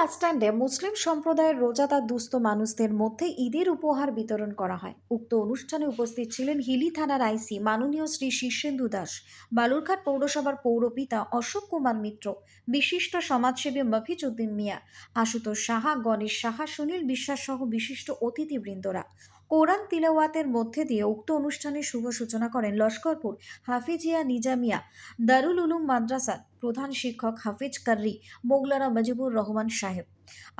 বাসস্ট্যান্ডে মুসলিম সম্প্রদায়ের রোজাদার দুস্থ মানুষদের মধ্যে ঈদের উপহার বিতরণ করা হয়। উক্ত অনুষ্ঠানে উপস্থিত ছিলেন হিলি থানার আইসি মাননীয় শ্রী শীর্ষেন্দু দাস, বালুরঘাট পৌরসভার পৌরপিতা অশোক কুমার মিত্র, বিশিষ্ট সমাজসেবী মফিজ উদ্দিন মিয়া, আশুতোষ সাহা, গণেশ সাহা, সুনীল বিশ্বাস সহ বিশিষ্ট অতিথিবৃন্দরা। কোরআন তিলাওয়াতের মধ্যে দিয়ে উক্ত অনুষ্ঠানের শুভ সূচনা করেন লস্করপুর হাফিজিয়া নিজামিয়া, দারুল উলুম মাদ্রাসার প্রধান শিক্ষক হাফিজ কার্রি মোগলারা মজিবুর রহমান সাহেব।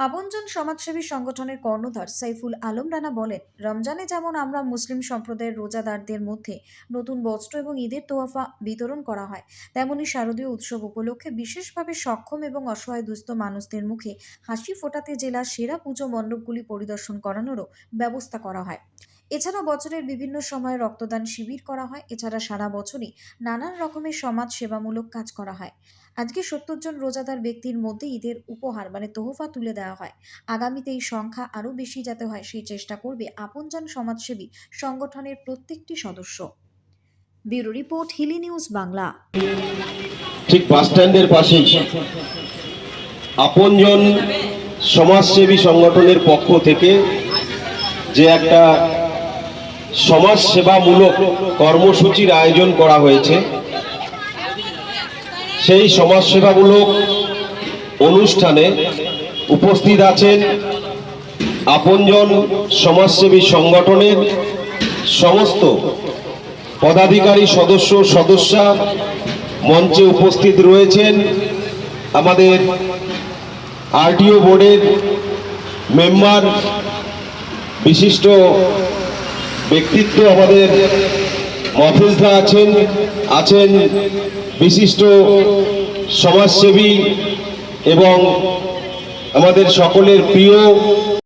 আপনজন সমাজসেবী সংগঠনের কর্ণধার সাইফুল আলম রানা বলেন, রমজানে যেমন আমরা মুসলিম সম্প্রদায়ের রোজাদারদের মধ্যে নতুন বস্ত্র এবং ঈদের তোয়াফা বিতরণ করা হয়, তেমনি শারদীয় উৎসব উপলক্ষে বিশেষভাবে সক্ষম এবং অসহায় দুস্থ মানুষদের মুখে হাসি ফোটাতে জেলার সেরা পুজো মণ্ডপগুলি পরিদর্শন করানোরও ব্যবস্থা করা হয়। এছাড়া বছরের বিভিন্ন সময়ে রক্তদান শিবির করা হয়। এছাড়া সারা বছরই নানান রকমের সমাজ সেবামূলক কাজ করা হয়। আজকে সত্তর জন রোজাদার ব্যক্তির মধ্যে ঈদের উপহার মানে তোহফা তুলে দেওয়া হয়। আগামীতে এই সংখ্যা আরও বেশি যাতে হয়, সেই চেষ্টা করবে আপনজন সমাজসেবী সংগঠনের প্রত্যেকটি সদস্য। Bureau report, Hili news Bangla. ঠিক বাস স্ট্যান্ডের পাশেই আপনজন সমাজসেবী সংগঠনের পক্ষ থেকে যে একটা সমাজ সেবামূলক কর্মসূচির আয়োজন করা হয়েছে। সেই সমাজ সেবামূলক অনুষ্ঠানে উপস্থিত আছেন আপনজন সমাজসেবী সংগঠনের সমস্ত পদাধিকারী সদস্য সদস্যা মঞ্চে উপস্থিত রয়েছেন আমাদের আরটিও বোর্ডের মেম্বার, বিশিষ্ট ব্যক্তিত্ব আমাদের মফিজরা আছেন আছেন বিশিষ্ট সমাজসেবী এবং আমাদের সকলের প্রিয়